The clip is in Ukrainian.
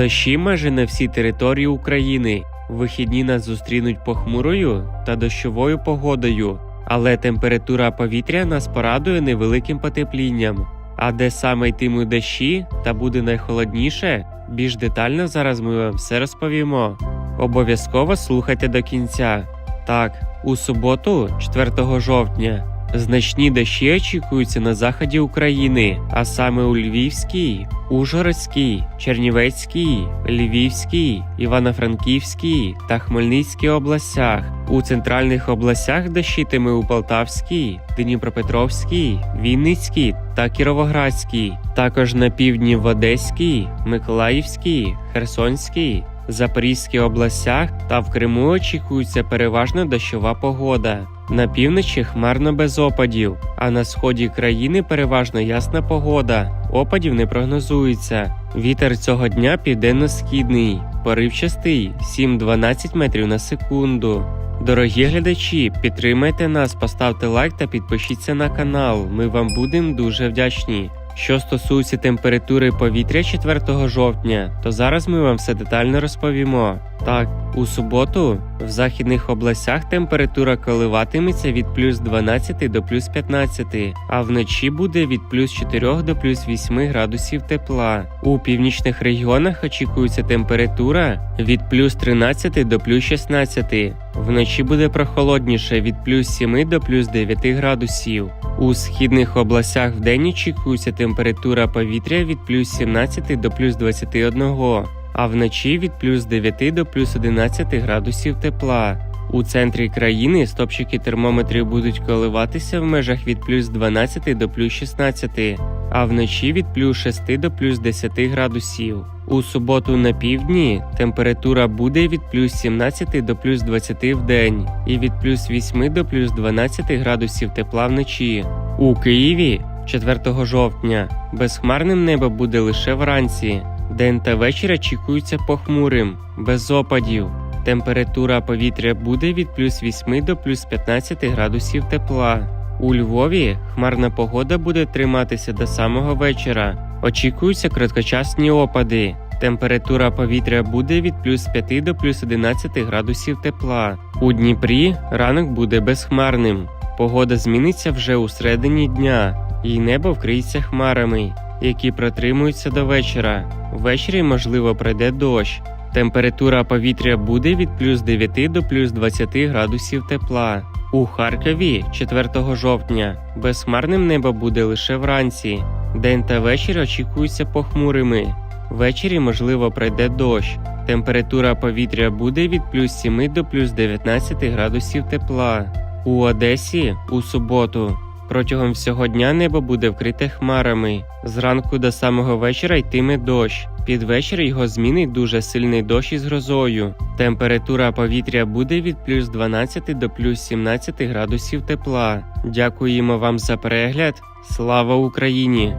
Дощі майже на всій території України. Вихідні нас зустрінуть похмурою та дощовою погодою, але температура повітря нас порадує невеликим потеплінням. А де саме йтимуть дощі та буде найхолодніше, більш детально зараз ми вам все розповімо. Обов'язково слухайте до кінця. Так, у суботу, 4 жовтня, значні дощі очікуються на заході України, а саме у Львівській, Ужгородській, Чернівецькій, Львівській, Івано-Франківській та Хмельницькій областях. У центральних областях дощитиме у Полтавській, Дніпропетровській, Вінницькій та Кіровоградській. Також на півдні в Одеській, Миколаївській, Херсонській, Запорізькій областях та в Криму очікується переважно дощова погода. На півночі хмарно без опадів, а на сході країни переважно ясна погода. Опадів не прогнозується. Вітер цього дня південно-східний, поривчастий 7-12 метрів на секунду. Дорогі глядачі, підтримайте нас, поставте лайк та підпишіться на канал. Ми вам будемо дуже вдячні. Що стосується температури повітря 4 жовтня, то зараз ми вам все детально розповімо. Так, у суботу в західних областях температура коливатиметься від плюс 12 до плюс 15, а вночі буде від плюс 4 до плюс 8 градусів тепла. У північних регіонах очікується температура від плюс 13 до плюс 16. Вночі буде прохолодніше від плюс 7 до плюс 9 градусів. У східних областях вдень очікується температура повітря від плюс 17 до плюс 21, а вночі від плюс 9 до плюс 11 градусів тепла. У центрі країни стопчики термометрів будуть коливатися в межах від плюс 12 до плюс 16, а вночі від плюс 6 до плюс 10 градусів. У суботу на півдні температура буде від плюс 17 до плюс 20 в день і від плюс 8 до плюс 12 градусів тепла вночі. У Києві 4 жовтня безхмарним небо буде лише вранці. День та вечір очікуються похмурим, без опадів. Температура повітря буде від плюс 8 до плюс 15 градусів тепла. У Львові хмарна погода буде триматися до самого вечора. Очікуються короткочасні опади. Температура повітря буде від плюс 5 до плюс 11 градусів тепла. У Дніпрі ранок буде безхмарним. Погода зміниться вже у середині дня, і небо вкриється хмарами, які протримуються до вечора. Ввечері, можливо, пройде дощ. Температура повітря буде від плюс 9 до плюс 20 градусів тепла. У Харкові 4 жовтня безхмарним небо буде лише вранці. День та вечір очікуються похмурими. Ввечері, можливо, пройде дощ. Температура повітря буде від плюс 7 до плюс 19 градусів тепла. У Одесі у суботу протягом всього дня небо буде вкрите хмарами. Зранку до самого вечора йтиме дощ. Під вечір його змінить дуже сильний дощ із грозою. Температура повітря буде від плюс 12 до плюс 17 градусів тепла. Дякуємо вам за перегляд. Слава Україні!